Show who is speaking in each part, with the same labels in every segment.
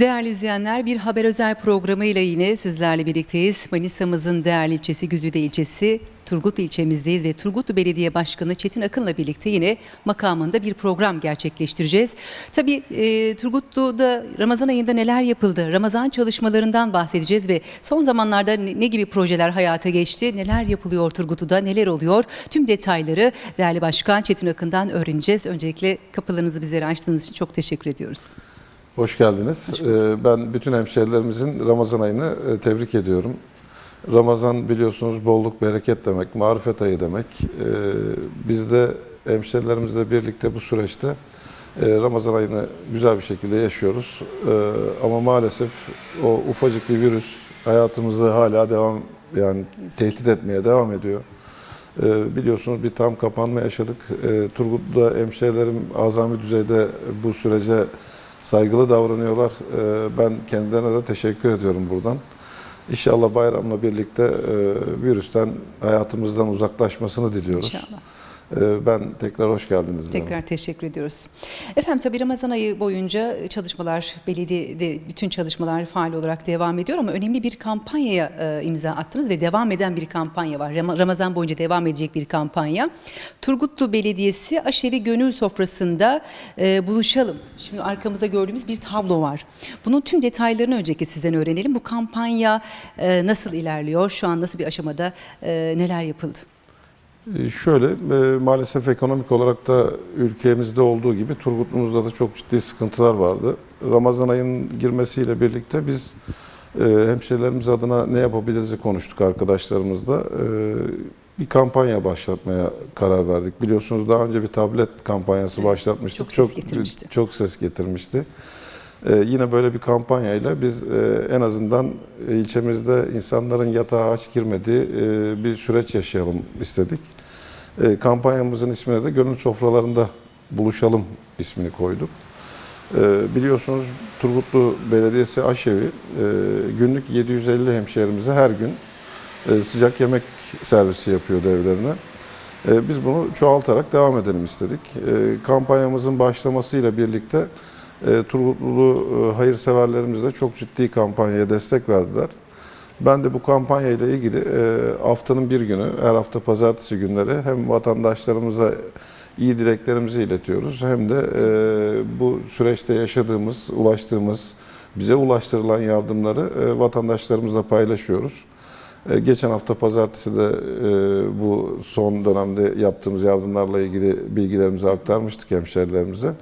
Speaker 1: Değerli izleyenler bir haber özel programıyla yine sizlerle birlikteyiz. Manisa'mızın değerli ilçesi Güzide ilçesi Turgut ilçemizdeyiz ve Turgutlu Belediye Başkanı Çetin Akın'la birlikte yine makamında bir program gerçekleştireceğiz. Tabii e, Turgutlu'da Ramazan ayında neler yapıldı? Ramazan çalışmalarından bahsedeceğiz ve son zamanlarda ne, ne gibi projeler hayata geçti? Neler yapılıyor Turgutlu'da? Neler oluyor? Tüm detayları değerli Başkan Çetin Akın'dan öğreneceğiz. Öncelikle kapılarınızı bizlere açtığınız için çok teşekkür ediyoruz.
Speaker 2: Hoş geldiniz. Ee, Ben bütün hemşehrilerimizin Ramazan ayını e, tebrik ediyorum. Ramazan biliyorsunuz bolluk, bereket demek, marifet ayı demek. Ee, Biz de hemşehrilerimizle birlikte bu süreçte e, Ramazan ayını güzel bir şekilde yaşıyoruz. Ee, Ama maalesef o ufacık bir virüs hayatımızı hala devam yani tehdit etmeye devam ediyor. Biliyorsunuz bir tam kapanma yaşadık. Turgut'ta hemşehrilerim azami düzeyde bu sürece saygılı davranıyorlar. Ee, Ben kendilerine de teşekkür ediyorum buradan. İnşallah bayramla birlikte e, virüsten hayatımızdan uzaklaşmasını diliyoruz.
Speaker 1: İnşallah.
Speaker 2: Ee, Ben tekrar hoş geldiniz diyorum.
Speaker 1: Tekrar teşekkür ediyoruz. Efendim tabii Ramazan ayı boyunca çalışmalar, belediyede bütün çalışmalar faal olarak devam ediyor ama önemli bir kampanyaya e, imza attınız ve devam eden bir kampanya var. Ram- Ramazan boyunca devam edecek bir kampanya. Turgutlu Belediyesi Aşevi Gönül Sofrası'nda e, buluşalım. Şimdi arkamızda gördüğümüz bir tablo var. Bunun tüm detaylarını öncelikle sizden öğrenelim. Bu kampanya e, nasıl ilerliyor? Şu an nasıl bir aşamada neler yapıldı?
Speaker 2: Ee, Şöyle, e, maalesef ekonomik olarak da ülkemizde olduğu gibi Turgutlu'muzda da çok ciddi sıkıntılar vardı. Ramazan ayının girmesiyle birlikte biz e, hemşehrilerimiz adına ne yapabiliriz konuştuk arkadaşlarımızla. E, Bir kampanya başlatmaya karar verdik. Biliyorsunuz daha önce bir tablet kampanyası
Speaker 1: Evet,
Speaker 2: başlatmıştık.
Speaker 1: çok ses getirmişti.
Speaker 2: Çok ses getirmişti. Ee, yine böyle bir kampanyayla biz e, en azından ilçemizde insanların yatağa aç girmediği e, bir süreç yaşayalım istedik. E, kampanyamızın ismine de Gönül Sofralarında Buluşalım ismini koyduk. E, biliyorsunuz Turgutlu Belediyesi Aşevi e, günlük 750 hemşehrimize her gün sıcak yemek servisi yapıyordu evlerine. Biz bunu çoğaltarak devam edelim istedik. Kampanyamızın başlamasıyla birlikte e, Turgutlulu hayırseverlerimiz de çok ciddi kampanyaya destek verdiler. Ben de bu kampanya ile ilgili e, haftanın bir günü, her hafta pazartesi günleri hem vatandaşlarımıza iyi dileklerimizi iletiyoruz hem de e, bu süreçte yaşadığımız, ulaştığımız, bize ulaştırılan yardımları e, vatandaşlarımızla paylaşıyoruz. Geçen hafta pazartesi de bu son dönemde yaptığımız yardımlarla ilgili bilgilerimizi aktarmıştık hemşerilerimize.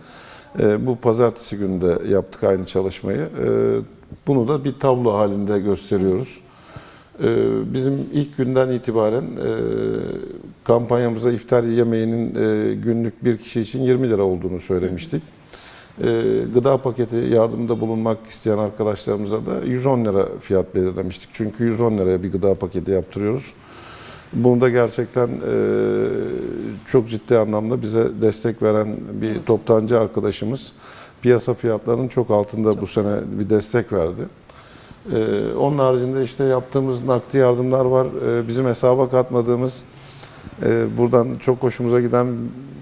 Speaker 2: Bu pazartesi günü de yaptık aynı çalışmayı. Bunu da bir tablo halinde gösteriyoruz. E, Bizim ilk günden itibaren e, kampanyamıza iftar yemeğinin e, günlük bir kişi için 20 lira olduğunu söylemiştik. E, Gıda paketi yardımında bulunmak isteyen arkadaşlarımıza da 110 lira fiyat belirlemiştik. Çünkü 110 liraya bir gıda paketi yaptırıyoruz. Bunu da gerçekten çok ciddi anlamda bize destek veren bir toptancı arkadaşımız piyasa fiyatlarının çok altında bu sene bir destek verdi. E, onun haricinde işte yaptığımız nakdi yardımlar var. E, bizim hesaba katmadığımız e, buradan çok hoşumuza giden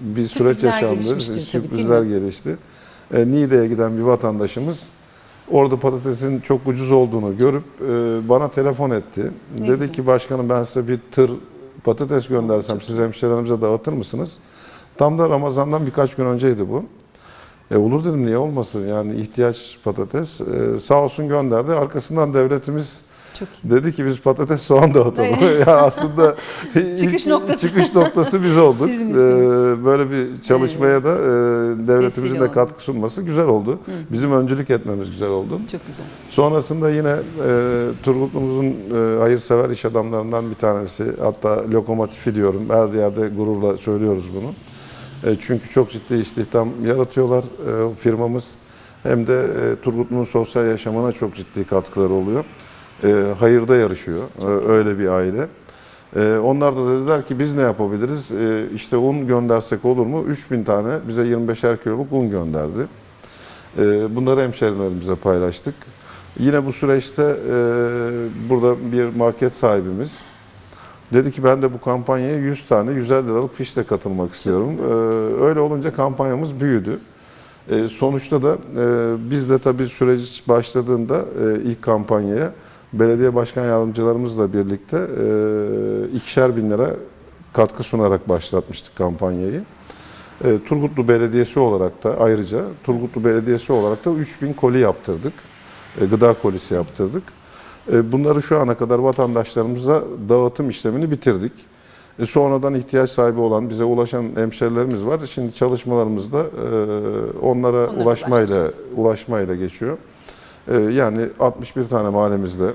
Speaker 2: bir süreç
Speaker 1: Sürprizler
Speaker 2: yaşandı.
Speaker 1: gelişmiştir tabii, değil mi?
Speaker 2: Sürprizler gelişti. E, Niğde'ye giden bir vatandaşımız orada patatesin çok ucuz olduğunu görüp e, bana telefon etti.
Speaker 1: Ne
Speaker 2: Dedi
Speaker 1: güzel.
Speaker 2: ki başkanım ben size bir tır patates göndersem siz hemşehrilerimize dağıtır mısınız? Tam da Ramazan'dan birkaç gün önceydi bu. E olur dedim niye olmasın yani ihtiyaç patates. E, sağ olsun gönderdi. Arkasından devletimiz
Speaker 1: Çok
Speaker 2: dedi ki biz patates soğan dağıtalım. ya aslında
Speaker 1: Çıkış noktası.
Speaker 2: çıkış noktası biz olduk. E,
Speaker 1: isminiz.
Speaker 2: böyle bir çalışmaya da e, devletimizin
Speaker 1: Vesile
Speaker 2: de katkı sunması güzel oldu. Bizim öncülük etmemiz güzel oldu.
Speaker 1: çok güzel.
Speaker 2: Sonrasında yine e, Turgutlu'muzun e, hayırsever iş adamlarından bir tanesi, hatta lokomotifi diyorum, her yerde gururla söylüyoruz bunu. E, çünkü çok ciddi istihdam yaratıyorlar e, firmamız. Hem de e, Turgutlu'nun sosyal yaşamına çok ciddi katkıları oluyor. Hayırda yarışıyor, öyle bir aile. Onlar da dediler ki biz ne yapabiliriz? İşte un göndersek olur mu? 3000 tane bize 25'er kiloluk un gönderdi. Bunları hemşerilerimize paylaştık. Yine bu süreçte burada bir market sahibimiz dedi ki ben de bu kampanyaya 100 tane 150 liralık fişle katılmak istiyorum.
Speaker 1: güzel.
Speaker 2: E, öyle olunca kampanyamız büyüdü. E, sonuçta da e, biz de tabii süreç başladığında e, ilk kampanyaya belediye başkan yardımcılarımızla birlikte e, ikişer bin lira katkı sunarak başlatmıştık kampanyayı. E, Turgutlu Belediyesi olarak da ayrıca Turgutlu Belediyesi olarak da 3000 koli yaptırdık. E, gıda kolisi yaptırdık. E, bunları şu ana kadar vatandaşlarımıza dağıtım işlemini bitirdik. E, sonradan ihtiyaç sahibi olan bize ulaşan hemşerilerimiz var. Şimdi çalışmalarımızda e, onlara ulaşmayla ulaşmayla geçiyor. Yani 61 tane mahallemizde,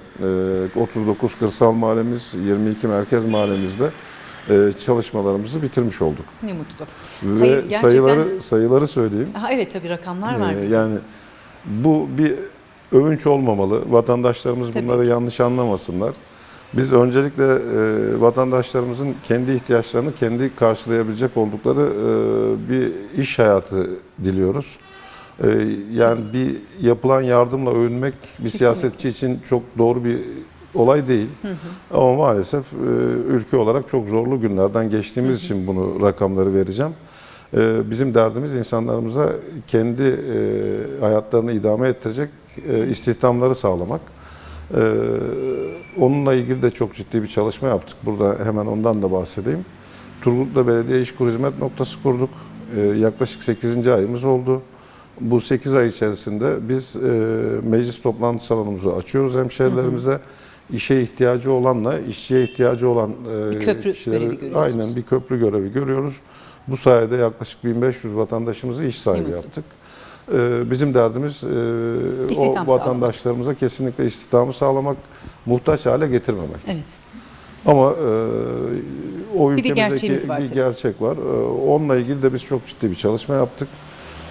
Speaker 2: e, 39 kırsal mahallemiz, 22 merkez mahallemizde çalışmalarımızı bitirmiş olduk.
Speaker 1: Ne mutlu.
Speaker 2: Ve
Speaker 1: Hayır, gerçekten-
Speaker 2: sayıları sayıları söyleyeyim.
Speaker 1: Ha, evet tabii rakamlar var.
Speaker 2: Yani bu bir övünç olmamalı. Vatandaşlarımız
Speaker 1: Tabii
Speaker 2: bunları
Speaker 1: ki.
Speaker 2: yanlış anlamasınlar. Biz öncelikle e, vatandaşlarımızın kendi ihtiyaçlarını kendi karşılayabilecek oldukları e, bir iş hayatı diliyoruz. E, yani bir yapılan yardımla övünmek bir siyasetçi için çok doğru bir olay değil. Ama maalesef e, ülke olarak çok zorlu günlerden geçtiğimiz için bunu rakamları vereceğim. E, bizim derdimiz insanlarımıza kendi e, hayatlarını idame ettirecek e, istihdamları sağlamak. E, onunla ilgili de çok ciddi bir çalışma yaptık. Burada hemen ondan da bahsedeyim. Turgut'ta Belediye İşkur Hizmet Noktası kurduk. E, yaklaşık 8. ayımız oldu. Bu 8 ay içerisinde biz e, meclis toplantı salonumuzu açıyoruz hemşehrilerimize. İşe ihtiyacı olanla işçiye ihtiyacı olan
Speaker 1: Bir köprü
Speaker 2: kişileri-
Speaker 1: görevi.
Speaker 2: Aynen bir köprü görevi görüyoruz. Bu sayede yaklaşık 1500 vatandaşımızı iş sahibi yaptık. Ee, Bizim derdimiz e,
Speaker 1: İstihdam
Speaker 2: o vatandaşlarımıza kesinlikle istihdamı sağlamak, muhtaç hale getirmemek.
Speaker 1: Evet.
Speaker 2: Ama e, o
Speaker 1: Bir de
Speaker 2: ülkemizdeki
Speaker 1: gerçeğimiz var
Speaker 2: bir
Speaker 1: tabii.
Speaker 2: gerçek var. E, Onunla ilgili de biz çok ciddi bir çalışma yaptık.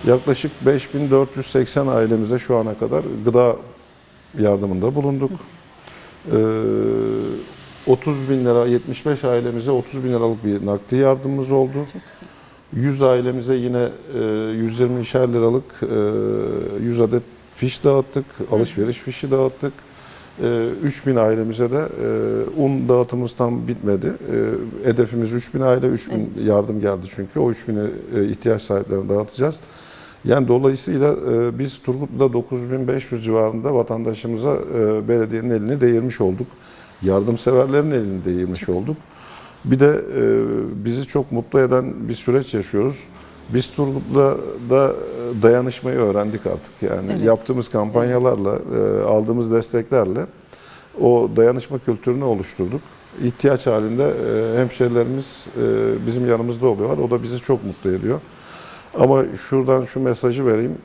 Speaker 2: Yaklaşık 5480 ailemize şu ana kadar gıda yardımında bulunduk. E, 30 bin lira, 75 ailemize 30 bin liralık bir nakdi yardımımız oldu.
Speaker 1: Çok güzel.
Speaker 2: 100 ailemize yine e, 120'şer liralık e, 100 adet fiş dağıttık, alışveriş fişi dağıttık. E, 3000 ailemize de e, un dağıtımımız tam bitmedi. E, hedefimiz 3000 aile, 3000
Speaker 1: Evet.
Speaker 2: yardım geldi çünkü. O 3000'i e, ihtiyaç sahiplerine dağıtacağız. Yani dolayısıyla e, biz Turgutlu'da 9500 civarında vatandaşımıza e, belediyenin elini değirmiş olduk. Yardımseverlerin elini değirmiş olduk. Bir de e, bizi çok mutlu eden bir süreç yaşıyoruz. Biz Turgut'la da e, dayanışmayı öğrendik artık yani.
Speaker 1: Evet.
Speaker 2: Yaptığımız kampanyalarla, e, aldığımız desteklerle o dayanışma kültürünü oluşturduk. İhtiyaç halinde e, hemşerilerimiz e, bizim yanımızda oluyorlar. O da bizi çok mutlu ediyor. Ama şuradan şu mesajı vereyim.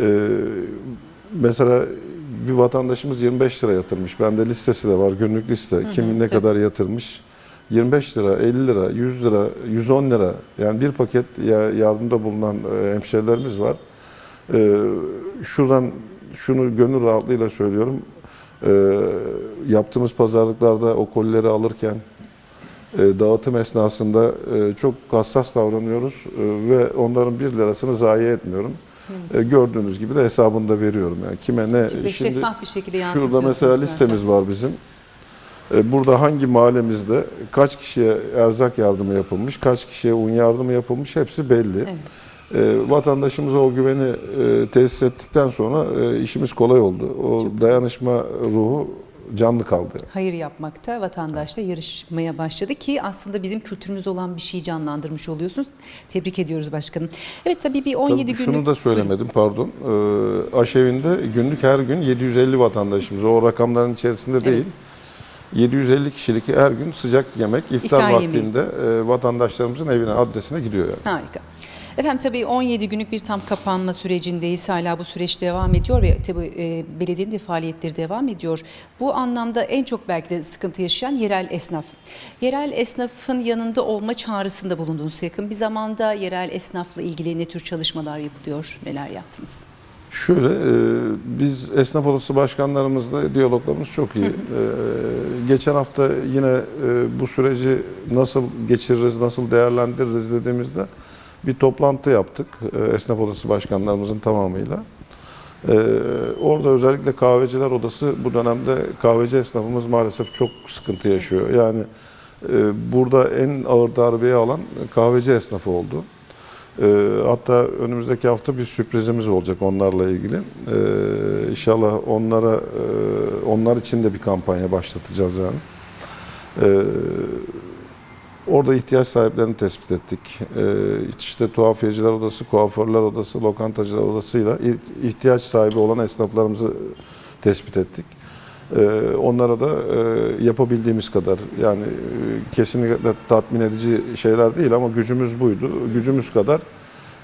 Speaker 2: E, mesela bir vatandaşımız 25 lira yatırmış. Bende listesi de var, günlük liste. Kim ne kadar yatırmış. 25 lira, 50 lira, 100 lira, 110 lira yani bir paket ya- yardımda bulunan e, hemşerilerimiz var. E, şuradan şunu gönül rahatlığıyla söylüyorum. E, yaptığımız pazarlıklarda o kolileri alırken dağıtım esnasında çok hassas davranıyoruz ve onların bir lirasını zayi etmiyorum. E, gördüğünüz gibi de hesabını da veriyorum. Yani kime ne
Speaker 1: da şeffaf bir şekilde
Speaker 2: Şurada mesela
Speaker 1: zaten.
Speaker 2: listemiz var bizim. E, Burada hangi mahallemizde kaç kişiye erzak yardımı yapılmış, kaç kişiye un yardımı yapılmış hepsi belli.
Speaker 1: Evet.
Speaker 2: E, Vatandaşımıza o güveni e, tesis ettikten sonra e, işimiz kolay oldu. O
Speaker 1: Çok güzel.
Speaker 2: dayanışma ruhu canlı kaldı.
Speaker 1: Hayır yapmakta vatandaşla yarışmaya başladı ki aslında bizim kültürümüzde olan bir şeyi canlandırmış oluyorsunuz. Tebrik ediyoruz başkanım. Evet tabii bir 17
Speaker 2: Tabii
Speaker 1: günlük...
Speaker 2: şunu da söylemedim pardon. E, aşevinde günlük her gün 750 vatandaşımız o rakamların içerisinde değil.
Speaker 1: Evet.
Speaker 2: 750 kişilik her gün sıcak yemek iftar,
Speaker 1: İftar yemeği.
Speaker 2: vaktinde e, vatandaşlarımızın evine adresine gidiyor yani.
Speaker 1: Harika. Efendim tabii 17 günlük bir tam kapanma sürecindeyiz. Hala bu süreç devam ediyor ve tabii e, belediyenin de faaliyetleri devam ediyor. Bu anlamda en çok belki de sıkıntı yaşayan yerel esnaf. Yerel esnafın yanında olma çağrısında bulundunuz yakın bir zamanda. Yerel esnafla ilgili ne tür çalışmalar yapılıyor, neler yaptınız?
Speaker 2: Şöyle, e, biz esnaf odası başkanlarımızla diyaloglarımız çok iyi. E, geçen hafta yine e, bu süreci nasıl geçiririz, nasıl değerlendiririz dediğimizde bir toplantı yaptık e, esnaf odası başkanlarımızın tamamıyla. E, orada özellikle kahveciler odası bu dönemde kahveci esnafımız maalesef çok sıkıntı yaşıyor. Yani e, burada en ağır darbeyi alan kahveci esnafı oldu. Ee, hatta önümüzdeki hafta bir sürprizimiz olacak onlarla ilgili. Ee, inşallah onlara e, onlar için de bir kampanya başlatacağız yani. Ee, orada ihtiyaç sahiplerini tespit ettik. İçişte Tuhafiyeciler Odası, Kuaförler Odası, Lokantacılar Odası'yla ihtiyaç sahibi olan esnaflarımızı tespit ettik. Ee, onlara da e, yapabildiğimiz kadar yani e, kesinlikle tatmin edici şeyler değil ama gücümüz buydu. Gücümüz kadar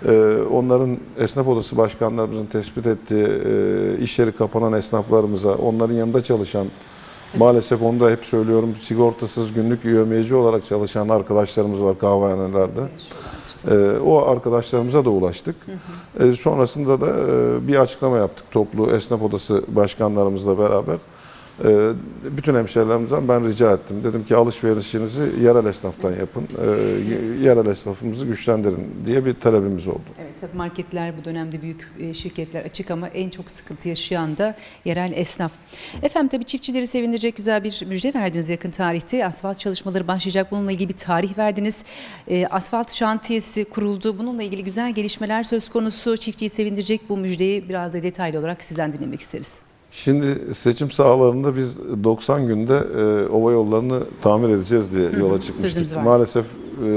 Speaker 2: e, onların esnaf odası başkanlarımızın tespit ettiği iş yeri kapanan esnaflarımıza, onların yanında çalışan maalesef onu da hep söylüyorum sigortasız günlük yövmiyeci olarak çalışan arkadaşlarımız var kahvehanelerde. O arkadaşlarımıza da ulaştık. Ee, sonrasında da e, bir açıklama yaptık toplu esnaf odası başkanlarımızla beraber. Ee, bütün hemşehrilerimizden ben rica ettim. Dedim ki alışverişinizi yerel esnaftan yapın. Ee, yerel esnafımızı güçlendirin diye bir talebimiz oldu.
Speaker 1: Evet tabii marketler bu dönemde büyük e, şirketler açık ama en çok sıkıntı yaşayan da yerel esnaf. Efendim tabii çiftçileri sevindirecek güzel bir müjde verdiniz yakın tarihte. Asfalt çalışmaları başlayacak. Bununla ilgili bir tarih verdiniz. E, asfalt şantiyesi kuruldu. Bununla ilgili güzel gelişmeler söz konusu. Çiftçiyi sevindirecek bu müjdeyi biraz da detaylı olarak sizden dinlemek isteriz.
Speaker 2: Şimdi seçim sahalarında biz 90 günde e, ova yollarını tamir edeceğiz diye yola
Speaker 1: sözümüz
Speaker 2: çıkmıştık.
Speaker 1: vardı.
Speaker 2: Maalesef e,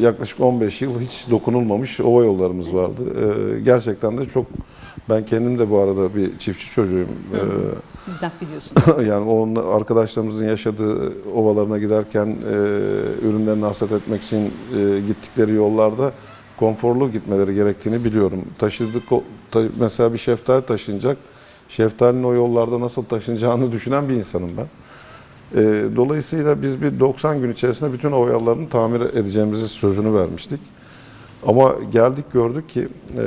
Speaker 2: yaklaşık 15 yıl hiç dokunulmamış ova yollarımız vardı. E, gerçekten de çok ben kendim de bu arada bir çiftçi çocuğuyum. E,
Speaker 1: Bizzat biliyorsunuz.
Speaker 2: yani onun arkadaşlarımızın yaşadığı ovalarına giderken e, ürünlerini hasat etmek için e, gittikleri yollarda konforlu gitmeleri gerektiğini biliyorum. Taşıdık ta- mesela bir şeftali taşınacak. Şeftalinin o yollarda nasıl taşınacağını düşünen bir insanım ben. E, dolayısıyla biz bir 90 gün içerisinde bütün o yollarını tamir edeceğimizi sözünü vermiştik. Ama geldik gördük ki e,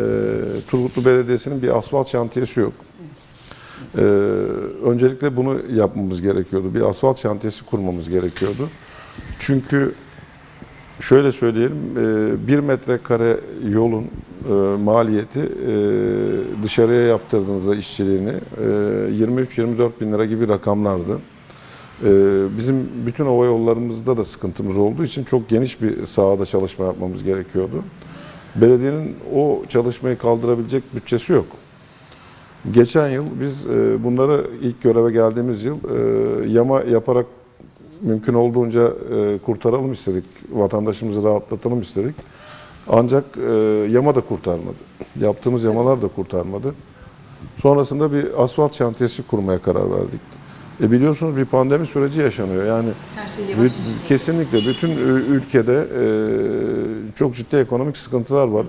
Speaker 2: Turgutlu Belediyesi'nin bir asfalt şantiyesi yok. Ee, öncelikle bunu yapmamız gerekiyordu. Bir asfalt şantiyesi kurmamız gerekiyordu. Çünkü şöyle söyleyelim, e, bir metrekare yolun e, maliyeti e, dışarıya yaptırdığınızda işçiliğini e, 23-24 bin lira gibi rakamlardı. Bizim bütün ova yollarımızda da sıkıntımız olduğu için çok geniş bir sahada çalışma yapmamız gerekiyordu. Belediyenin o çalışmayı kaldırabilecek bütçesi yok. Geçen yıl biz bunları ilk göreve geldiğimiz yıl yama yaparak mümkün olduğunca e, kurtaralım istedik. Vatandaşımızı rahatlatalım istedik. Ancak e, yama da kurtarmadı. Yaptığımız yamalar da kurtarmadı. Sonrasında bir asfalt şantiyesi kurmaya karar verdik. E biliyorsunuz bir pandemi süreci yaşanıyor. Yani
Speaker 1: Her şey
Speaker 2: Bü- Kesinlikle bütün ülkede e, çok ciddi ekonomik sıkıntılar var.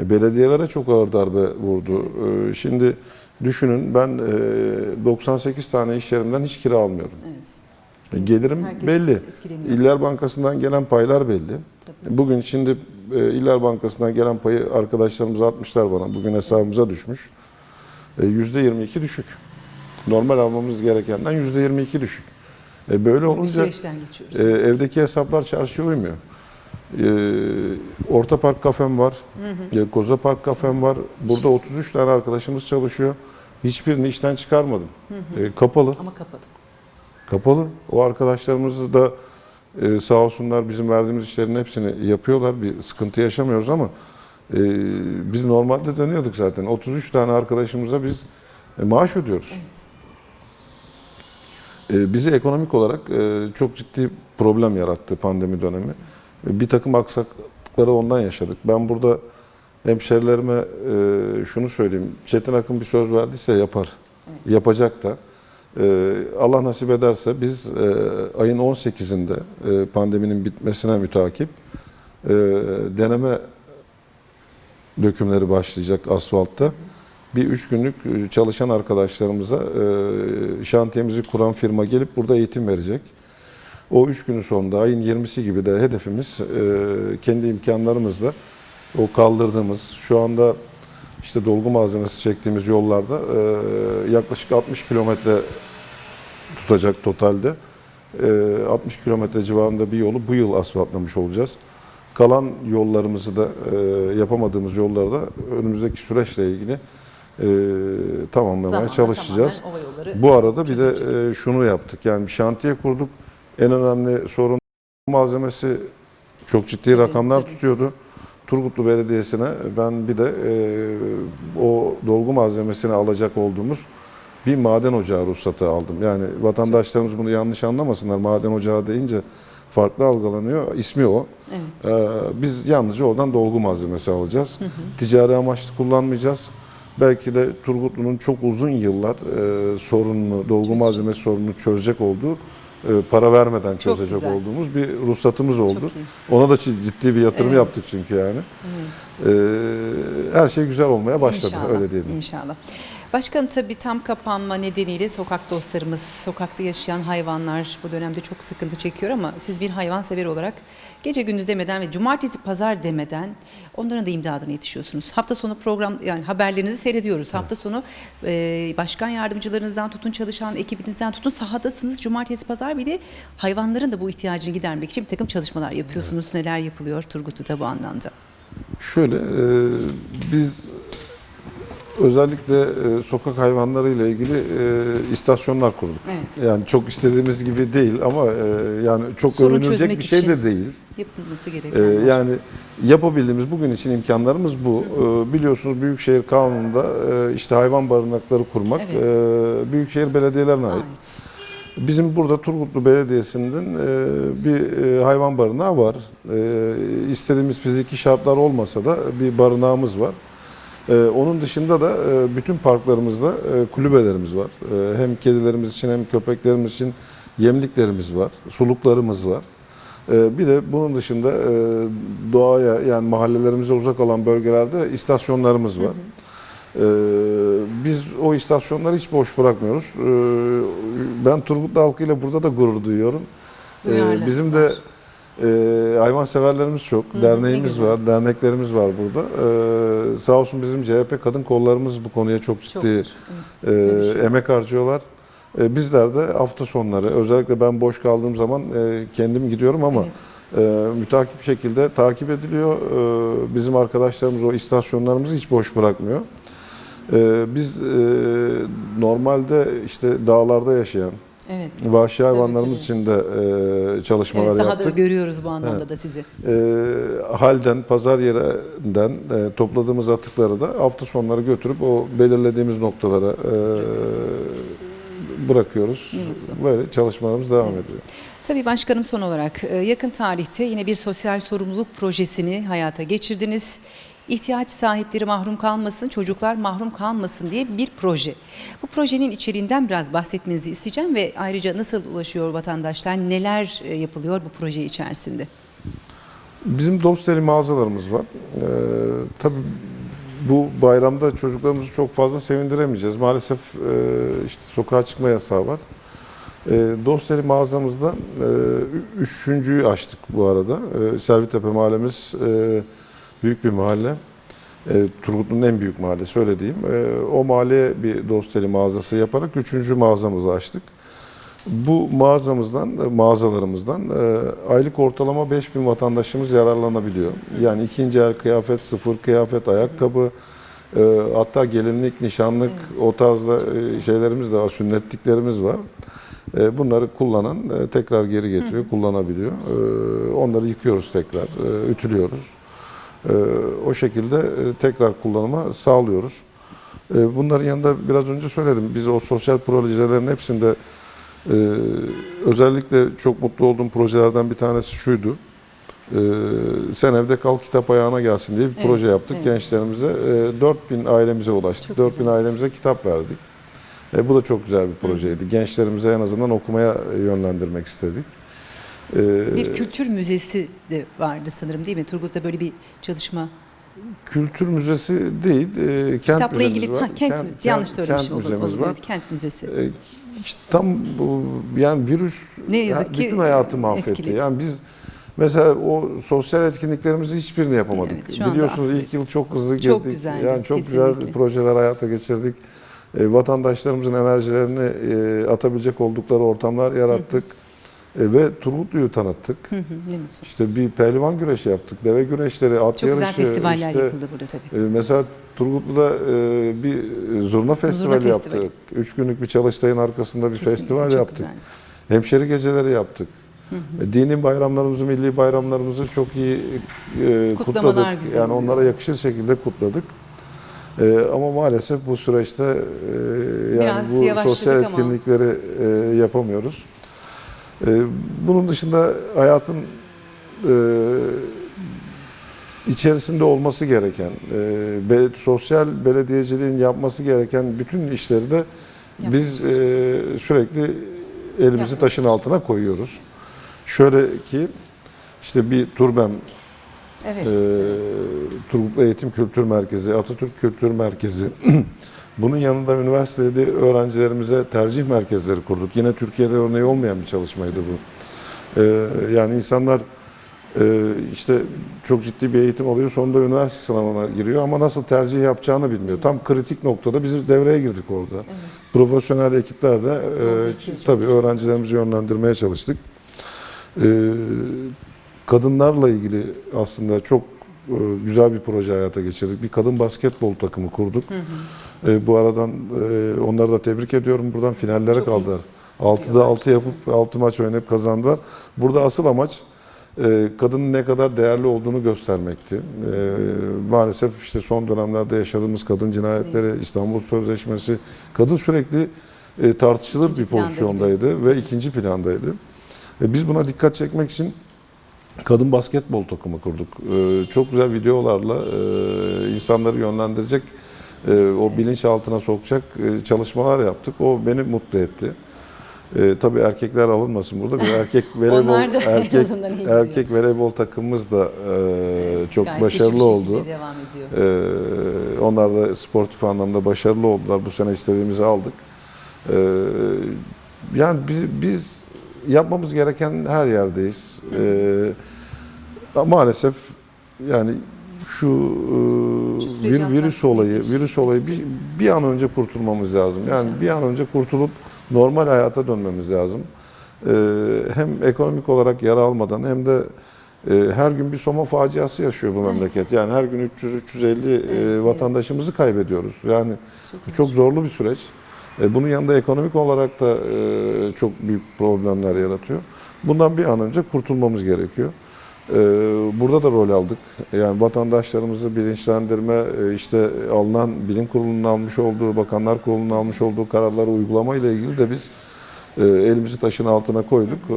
Speaker 2: E, Belediyelere çok ağır darbe vurdu. E, Şimdi düşünün ben e, 98 tane iş yerimden hiç kira almıyorum.
Speaker 1: Evet.
Speaker 2: E, Gelirim
Speaker 1: Herkes
Speaker 2: belli.
Speaker 1: etkileniyor.
Speaker 2: İller Bankası'ndan gelen paylar belli.
Speaker 1: Tabii.
Speaker 2: Bugün şimdi e, İller Bankası'ndan gelen payı arkadaşlarımız atmışlar bana. Bugün hesabımıza düşmüş. E, %22 düşük. Normal almamız gerekenden %22 düşük. E, böyle olunca
Speaker 1: süreçten geçiyoruz.
Speaker 2: e, evdeki hesaplar çarşıya uymuyor. E, Orta Park kafem var. E, Koza Park kafem var. Burada 33 tane arkadaşımız çalışıyor. Hiçbirini işten çıkarmadım. E, kapalı.
Speaker 1: Ama kapalı.
Speaker 2: Kapalı. O arkadaşlarımız da e, sağ olsunlar bizim verdiğimiz işlerin hepsini yapıyorlar. Bir sıkıntı yaşamıyoruz ama e, biz normalde dönüyorduk zaten. 33 tane arkadaşımıza biz e, maaş ödüyoruz.
Speaker 1: Evet.
Speaker 2: E, bizi ekonomik olarak e, çok ciddi problem yarattı pandemi dönemi. E, Bir takım aksaklıkları ondan yaşadık. Ben burada hemşerilerime şunu söyleyeyim. Çetin Akın bir söz verdiyse yapar. Yapacak da. E, Allah nasip ederse biz e, ayın 18'inde e, pandeminin bitmesine mütakip e, deneme dökümleri başlayacak asfaltta. Bir üç günlük çalışan arkadaşlarımıza şantiyemizi kuran firma gelip burada eğitim verecek. O üç günün sonunda ayın 20'si gibi de hedefimiz kendi imkanlarımızla o kaldırdığımız şu anda işte dolgu malzemesi çektiğimiz yollarda e, yaklaşık 60 kilometre tutacak totalde. E, 60 kilometre civarında bir yolu bu yıl asfaltlamış olacağız. Kalan yollarımızı da e, yapamadığımız yolları da önümüzdeki süreçle ilgili e, tamamlamaya
Speaker 1: Zamanla
Speaker 2: çalışacağız. Bu arada bir de e, şunu yaptık. Yani bir şantiye kurduk. En önemli sorun malzemesi çok ciddi rakamlar tutuyordu. Turgutlu Belediyesi'ne ben bir de e, o dolgu malzemesini alacak olduğumuz bir maden ocağı ruhsatı aldım. Yani vatandaşlarımız bunu yanlış anlamasınlar. Maden ocağı deyince farklı algılanıyor. İsmi o.
Speaker 1: Evet.
Speaker 2: Ee, biz yalnızca oradan dolgu malzemesi alacağız. Ticari amaçlı kullanmayacağız. Belki de Turgutlu'nun çok uzun yıllar e, sorununu, dolgu malzemesi sorununu çözecek olduğu, para vermeden çözecek
Speaker 1: güzel.
Speaker 2: olduğumuz bir ruhsatımız oldu. Ona da ciddi bir yatırım
Speaker 1: Evet.
Speaker 2: yaptık çünkü yani. Ee, her şey güzel olmaya başladı
Speaker 1: İnşallah,
Speaker 2: öyle diyelim.
Speaker 1: İnşallah. Başkanım tabii tam kapanma nedeniyle sokak dostlarımız, sokakta yaşayan hayvanlar bu dönemde çok sıkıntı çekiyor ama siz bir hayvan sever olarak gece gündüz demeden ve cumartesi pazar demeden onların da imdadına yetişiyorsunuz. Hafta sonu program yani haberlerinizi seyrediyoruz. Hafta sonu e, başkan yardımcılarınızdan tutun çalışan ekibinizden tutun sahadasınız. Cumartesi pazar bir de hayvanların da bu ihtiyacını gidermek için bir takım çalışmalar yapıyorsunuz. Neler yapılıyor Turgutlu'da bu anlamda?
Speaker 2: Şöyle, e, biz özellikle e, sokak hayvanları ile ilgili e, istasyonlar kurduk.
Speaker 1: Evet.
Speaker 2: Yani çok istediğimiz gibi değil ama e, yani çok
Speaker 1: Sorun
Speaker 2: övünülecek bir şey de değil.
Speaker 1: Yapılması
Speaker 2: E,
Speaker 1: gereken.
Speaker 2: yani yapabildiğimiz bugün için imkanlarımız bu. E, biliyorsunuz Büyükşehir Kanunu'nda e, işte hayvan barınakları kurmak
Speaker 1: Evet.
Speaker 2: e, Büyükşehir belediyelerine ait.
Speaker 1: ait.
Speaker 2: Bizim burada Turgutlu Belediyesi'nin e, bir e, hayvan barınağı var. E, istediğimiz fiziki şartlar olmasa da bir barınağımız var. E, onun dışında da e, bütün parklarımızda e, kulübelerimiz var. E, hem kedilerimiz için hem köpeklerimiz için yemliklerimiz var, suluklarımız var. E, bir de bunun dışında e, doğaya yani mahallelerimize uzak olan bölgelerde istasyonlarımız var. Ee, biz o istasyonları hiç boş bırakmıyoruz. Ee, ben Turgutlu halkıyla burada da gurur duyuyorum. Ee, bizim de e, hayvanseverlerimiz çok.
Speaker 1: ne
Speaker 2: Derneğimiz var, derneklerimiz var burada. Ee, sağ olsun bizim CHP kadın kollarımız bu konuya çok ciddi
Speaker 1: Çoktur. Evet.
Speaker 2: e, emek harcıyorlar. E, bizler de hafta sonları özellikle ben boş kaldığım zaman e, kendim gidiyorum ama
Speaker 1: Evet.
Speaker 2: e, mütakip şekilde takip ediliyor. E, bizim arkadaşlarımız o istasyonlarımızı hiç boş bırakmıyor. E, biz e, normalde işte dağlarda yaşayan
Speaker 1: Evet.
Speaker 2: vahşi hayvanlarımız
Speaker 1: tabii.
Speaker 2: için de e, çalışmalar
Speaker 1: Evet, sahada
Speaker 2: yaptık.
Speaker 1: görüyoruz bu anlamda da sizi.
Speaker 2: E, halden, pazar yerinden e, topladığımız atıkları da hafta sonları götürüp o belirlediğimiz noktalara e, bırakıyoruz. Böyle çalışmalarımız devam
Speaker 1: Evet.
Speaker 2: ediyor.
Speaker 1: Tabii başkanım son olarak e, yakın tarihte yine bir sosyal sorumluluk projesini hayata geçirdiniz. İhtiyaç sahipleri mahrum kalmasın, çocuklar mahrum kalmasın diye bir proje. Bu projenin içeriğinden biraz bahsetmenizi isteyeceğim ve ayrıca nasıl ulaşıyor vatandaşlar, neler e, yapılıyor bu proje içerisinde?
Speaker 2: Bizim Dosteli mağazalarımız var. Ee, tabii bu bayramda çocuklarımızı çok fazla sevindiremeyeceğiz. Maalesef e, işte sokağa çıkma yasağı var. E, Dosteli mağazamızda e, üçüncüyü açtık bu arada. E, Servitepe mahallemiz e, büyük bir mahalle. E, Turgutlu'nun en büyük mahallesi öyle diyeyim. E, o mahalleye bir Dosteli mağazası yaparak üçüncü mağazamızı açtık. Bu mağazamızdan, mağazalarımızdan e, aylık ortalama 5000 vatandaşımız yararlanabiliyor. Yani ikinci el kıyafet, sıfır kıyafet, ayakkabı, e, hatta gelinlik, nişanlık o tarzda e, şeylerimiz de var, sünnetliklerimiz var. E, bunları kullanan e, tekrar geri getiriyor, kullanabiliyor. E, onları yıkıyoruz tekrar, e, ütülüyoruz. E, o şekilde e, tekrar kullanıma sağlıyoruz. E, bunların yanında biraz önce söyledim, biz o sosyal projelerin hepsinde ee, özellikle çok mutlu olduğum projelerden bir tanesi şuydu. Ee, sen evde kal kitap ayağına gelsin diye bir
Speaker 1: Evet,
Speaker 2: proje yaptık
Speaker 1: evet.
Speaker 2: gençlerimize. Ee, 4000 ailemize ulaştık.
Speaker 1: Çok
Speaker 2: 4000
Speaker 1: güzel.
Speaker 2: ailemize kitap verdik. Ee, bu da çok güzel bir projeydi. Gençlerimize en azından okumaya yönlendirmek istedik. Ee,
Speaker 1: Bir kültür müzesi de vardı sanırım değil mi? Turgut'ta böyle bir çalışma.
Speaker 2: kültür müzesi değil, e, kent
Speaker 1: Kitapla
Speaker 2: müzemiz
Speaker 1: ilgili
Speaker 2: var.
Speaker 1: ha, kent, müzesi. yanlış söylemişim.
Speaker 2: Kent müzemiz var.
Speaker 1: Evet, kent müzesi.
Speaker 2: E, işte tam bu yani virüs
Speaker 1: Ne yazık
Speaker 2: ya
Speaker 1: ki
Speaker 2: bütün hayatı mahvetti.
Speaker 1: etkiledi.
Speaker 2: Yani biz mesela o sosyal etkinliklerimizi hiçbirini yapamadık.
Speaker 1: Evet,
Speaker 2: Biliyorsunuz ilk yıl çok hızlı girdik.
Speaker 1: Çok güzeldi,
Speaker 2: Yani çok güzel
Speaker 1: kesinlikle.
Speaker 2: projeler hayata geçirdik. E, vatandaşlarımızın enerjilerini e, atabilecek oldukları ortamlar yarattık. E, ve Turgutlu'yu tanıttık.
Speaker 1: Hı hı.
Speaker 2: İşte bir pehlivan güreşi yaptık. Deve güreşleri, at
Speaker 1: Çok
Speaker 2: yarışı.
Speaker 1: güzel festivaller
Speaker 2: işte,
Speaker 1: yapıldı burada tabii.
Speaker 2: ee, Mesela Turgutlu'da e, bir zurna festivali
Speaker 1: festivali.
Speaker 2: yaptık. Üç günlük bir çalıştayın arkasında bir
Speaker 1: Kesinlikle,
Speaker 2: festival
Speaker 1: çok
Speaker 2: yaptık.
Speaker 1: güzeldi.
Speaker 2: Hemşeri geceleri yaptık. E, Dini bayramlarımızı, milli bayramlarımızı çok iyi e, kutladık.
Speaker 1: güzel
Speaker 2: yani
Speaker 1: oluyor.
Speaker 2: onlara yakışır şekilde kutladık. E, ama maalesef bu süreçte e, yani
Speaker 1: Biraz
Speaker 2: bu sosyal
Speaker 1: ama.
Speaker 2: etkinlikleri e, yapamıyoruz. E, bunun dışında hayatın e, içerisinde olması gereken, e, sosyal belediyeciliğin yapması gereken bütün işleri de biz e, sürekli elimizi taşın altına koyuyoruz. Şöyle ki işte bir turbem,
Speaker 1: Evet.
Speaker 2: e,
Speaker 1: evet.
Speaker 2: Turgutlu Eğitim Kültür Merkezi, Atatürk Kültür Merkezi. Bunun yanında üniversitede öğrencilerimize tercih merkezleri kurduk. Yine Türkiye'de örneği olmayan bir çalışmaydı bu. E, yani insanlar e, işte çok ciddi bir eğitim alıyor, sonunda üniversite sınavına giriyor ama nasıl tercih yapacağını bilmiyor. Tam kritik noktada biz devreye girdik orada. Profesyonel ekiplerle e,
Speaker 1: çok
Speaker 2: tabii öğrencilerimizi yönlendirmeye çalıştık. E, kadınlarla ilgili aslında çok e, güzel bir proje hayata geçirdik. Bir kadın basketbol takımı kurduk. E, bu aradan e, onları da tebrik ediyorum. Buradan finallere
Speaker 1: Çok iyi.
Speaker 2: kaldılar. 6'da 6 yapıp 6 maç oynayıp kazandılar. Burada asıl amaç e, kadının ne kadar değerli olduğunu göstermekti. E, maalesef işte son dönemlerde yaşadığımız kadın cinayetleri, İstanbul Sözleşmesi, kadın sürekli e, tartışılır
Speaker 1: İkinci
Speaker 2: bir pozisyondaydı ve ikinci plandaydı. E, biz buna dikkat çekmek için kadın basketbol takımı kurduk. E, çok güzel videolarla e, insanları yönlendirecek, o bilinçaltına sokacak e, çalışmalar yaptık. O beni mutlu etti. E, tabii erkekler alınmasın burada. Bir erkek voleybol erkek erkek voleybol takımımız da e, çok
Speaker 1: Gayet
Speaker 2: başarılı oldu. Ee, onlar da sportif anlamda başarılı oldular. Bu sene istediğimizi aldık. Ee, yani biz, biz yapmamız gereken her yerdeyiz. Ee, ama maalesef yani şu, e, vir- virüs olayı,
Speaker 1: geçirmek
Speaker 2: virüs olayı bir, bir an önce kurtulmamız lazım. Yani bir an önce kurtulup normal hayata dönmemiz lazım. Ee, hem ekonomik olarak yara almadan hem de e, her gün bir Soma faciası yaşıyor bu memleket. Yani her gün 300-350
Speaker 1: Evet,
Speaker 2: e, vatandaşımızı kaybediyoruz. Yani
Speaker 1: Çok
Speaker 2: zorlu bir süreç. E, bunun yanında ekonomik olarak da e, çok büyük problemler yaratıyor. Bundan bir an önce kurtulmamız gerekiyor. E, burada da rol aldık. Yani vatandaşlarımızı bilinçlendirme, e, işte alınan bilim kurulunun almış olduğu, bakanlar kurulunun almış olduğu kararları uygulama ile ilgili de biz e, elimizi taşın altına koyduk. E,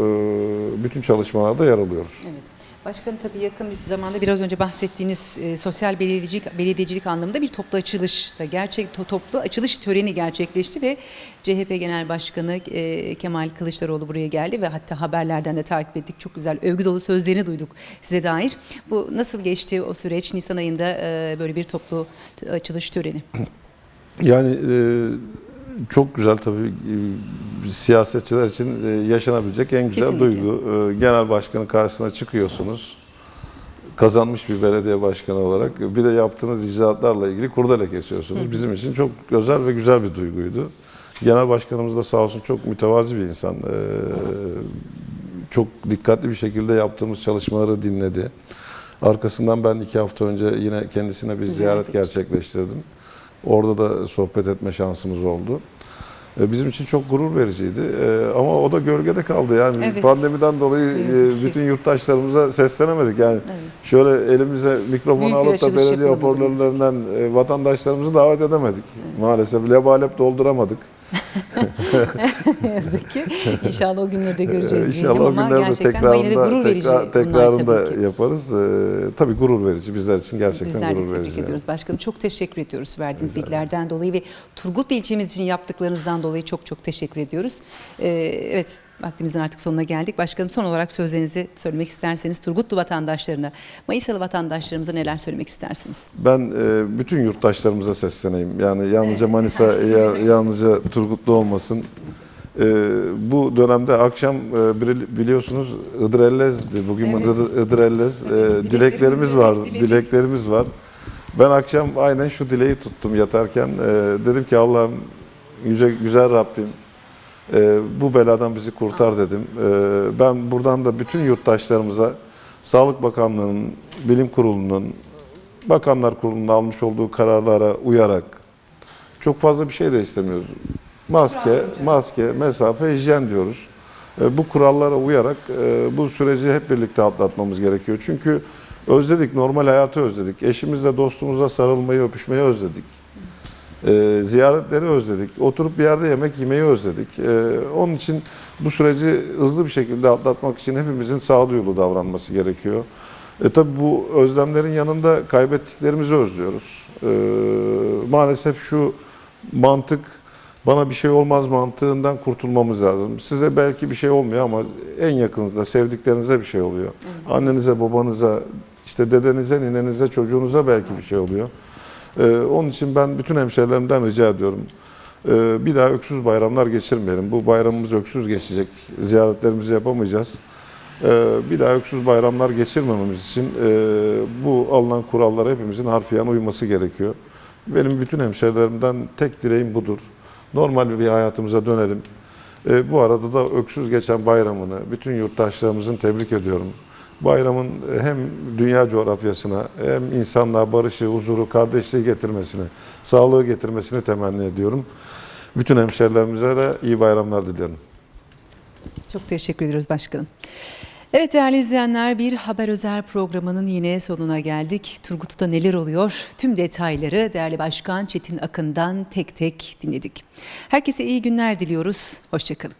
Speaker 2: bütün çalışmalarda yer alıyoruz.
Speaker 1: Evet. Başkanım tabii yakın bir zamanda biraz önce bahsettiğiniz e, sosyal belediyecilik, belediyecilik anlamında bir toplu açılış da gerçek to- toplu açılış töreni gerçekleşti ve CHP Genel Başkanı e, Kemal Kılıçdaroğlu buraya geldi ve hatta haberlerden de takip ettik. Çok güzel övgü dolu sözlerini duyduk size dair. Bu nasıl geçti o süreç? Nisan ayında e, böyle bir toplu açılış töreni.
Speaker 2: Yani e, çok güzel tabii e, siyasetçiler için e, yaşanabilecek en güzel
Speaker 1: Kesinlikle.
Speaker 2: duygu. E, genel başkanın karşısına çıkıyorsunuz. Kazanmış bir belediye başkanı olarak bir de yaptığınız icraatlarla ilgili kurdele kesiyorsunuz. Bizim için çok özel ve güzel bir duyguydu. Genel başkanımız da sağ olsun çok mütevazi bir insan. Çok dikkatli bir şekilde yaptığımız çalışmaları dinledi. Arkasından ben iki hafta önce yine kendisine bir
Speaker 1: Ziyaret
Speaker 2: gerçekleştirdim. Orada da sohbet etme şansımız oldu. E, Bizim için çok gurur vericiydi. E, Ama o da gölgede kaldı. Yani
Speaker 1: Evet.
Speaker 2: pandemiden dolayı e, bütün yurttaşlarımıza seslenemedik. Yani
Speaker 1: Evet.
Speaker 2: şöyle elimize
Speaker 1: Büyük bir
Speaker 2: alıp da belediye hoparlörlerinden vatandaşlarımızı davet edemedik. Maalesef lebalep dolduramadık.
Speaker 1: yazık ki. İnşallah o günleri de göreceğiz
Speaker 2: Ee, İnşallah o
Speaker 1: yine de
Speaker 2: tekrarında, tekrar, tekrarında yaparız. Ee, tabii gurur verici bizler için gerçekten
Speaker 1: Bizler de
Speaker 2: gurur
Speaker 1: tebrik
Speaker 2: verici.
Speaker 1: ediyoruz. Başkanım çok teşekkür ediyoruz verdiğiniz bilgilerden dolayı ve Turgut ilçemiz için yaptıklarınızdan dolayı çok çok teşekkür ediyoruz. Ee, evet vaktimizin artık sonuna geldik. Başkanım son olarak sözlerinizi söylemek isterseniz Turgutlu vatandaşlarına, Mayısalı vatandaşlarımıza neler söylemek istersiniz?
Speaker 2: Ben e, bütün yurttaşlarımıza sesleneyim. Yani yalnızca
Speaker 1: Evet.
Speaker 2: Manisa, ya- yalnızca Turgutlu olmasın. E, bu dönemde akşam e, bili- biliyorsunuz Hıdrellez'di. Bugün
Speaker 1: Evet.
Speaker 2: Hıdrellez. E, dileklerimiz var.
Speaker 1: diledik.
Speaker 2: Dileklerimiz var. Ben akşam aynen şu dileği tuttum yatarken. E, dedim ki Allah'ım yüce güzel Rabbim e, bu beladan bizi kurtar dedim. E, ben buradan da bütün yurttaşlarımıza Sağlık Bakanlığı'nın, Bilim Kurulu'nun, Bakanlar Kurulu'nun almış olduğu kararlara uyarak çok fazla bir şey de istemiyoruz. Maske, maske, mesafe, hijyen diyoruz. E, Bu kurallara uyarak e, bu süreci hep birlikte atlatmamız gerekiyor. Çünkü özledik, normal hayatı özledik. Eşimizle, dostumuzla sarılmayı, öpüşmeyi özledik. E, ziyaretleri özledik. Oturup bir yerde yemek yemeyi özledik. E, onun için bu süreci hızlı bir şekilde atlatmak için hepimizin sağduyulu davranması gerekiyor. E tabi bu özlemlerin yanında kaybettiklerimizi özlüyoruz. E, maalesef şu mantık bana bir şey olmaz mantığından kurtulmamız lazım. Size belki bir şey olmuyor ama en yakınızda, sevdiklerinize bir şey oluyor. Annenize, babanıza, işte dedenize, ninenize, çocuğunuza belki bir şey oluyor. Ee, onun için ben bütün hemşehrilerimden rica ediyorum. Ee, bir daha öksüz bayramlar geçirmeyelim. Bu bayramımız öksüz geçecek. Ziyaretlerimizi yapamayacağız. Ee, bir daha öksüz bayramlar geçirmememiz için e, bu alınan kurallara hepimizin harfiyen uyması gerekiyor. Benim bütün hemşehrilerimden tek dileğim budur. Normal bir hayatımıza dönelim. Ee, bu arada da öksüz geçen bayramını bütün yurttaşlarımızın tebrik ediyorum. Bayramın hem dünya coğrafyasına hem insanlığa barışı, huzuru, kardeşliği getirmesini, sağlığı getirmesini temenni ediyorum. Bütün hemşerilerimize de iyi bayramlar diliyorum.
Speaker 1: Çok teşekkür ediyoruz başkanım. Evet değerli izleyenler bir haber özel programının yine sonuna geldik. Turgut'ta neler oluyor? Tüm detayları değerli başkan Çetin Akın'dan tek tek dinledik. Herkese iyi günler diliyoruz. Hoşçakalın.